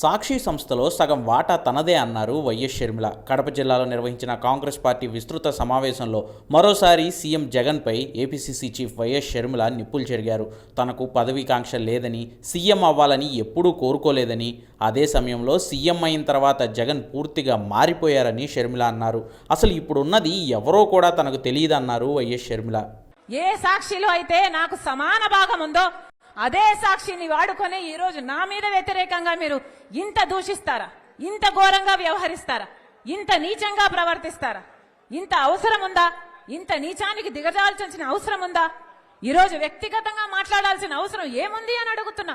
సాక్షి సంస్థలో సగం వాటా తనదే అన్నారు వైఎస్ షర్మిల. కడప జిల్లాలో నిర్వహించిన కాంగ్రెస్ పార్టీ విస్తృత సమావేశంలో మరోసారి సీఎం జగన్పై ఏపీసీసీ చీఫ్ వైఎస్ షర్మిల నిప్పులు చెరిగారు. తనకు పదవీకాంక్ష లేదని సీఎం అవ్వాలని ఎప్పుడూ కోరుకోలేదని అదే సమయంలో సీఎం అయిన తర్వాత జగన్ పూర్తిగా మారిపోయారని షర్మిల అన్నారు. అసలు ఇప్పుడున్నది ఎవరో కూడా తనకు తెలియదన్నారు వైఎస్ షర్మిల. ఏ సాక్షిలో అయితే నాకు సమాన భాగం ఉందో అదే సాక్షిని వాడుకొని ఈరోజు నా మీద వ్యతిరేకంగా మీరు ఇంత దూషిస్తారా? ఇంత ఘోరంగా వ్యవహరిస్తారా? ఇంత నీచంగా ప్రవర్తిస్తారా? ఇంత అవసరం ఉందా ఇంత నీచానికి దిగజాల్చాల్సిన అవసరం ఉందా ఈరోజు వ్యక్తిగతంగా మాట్లాడాల్సిన అవసరం ఏముంది అని అడుగుతున్నా.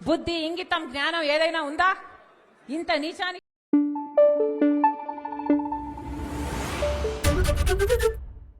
బుద్ధి ఇంగితం జ్ఞానం ఏదైనా ఉందా? ఇంత నీచానికి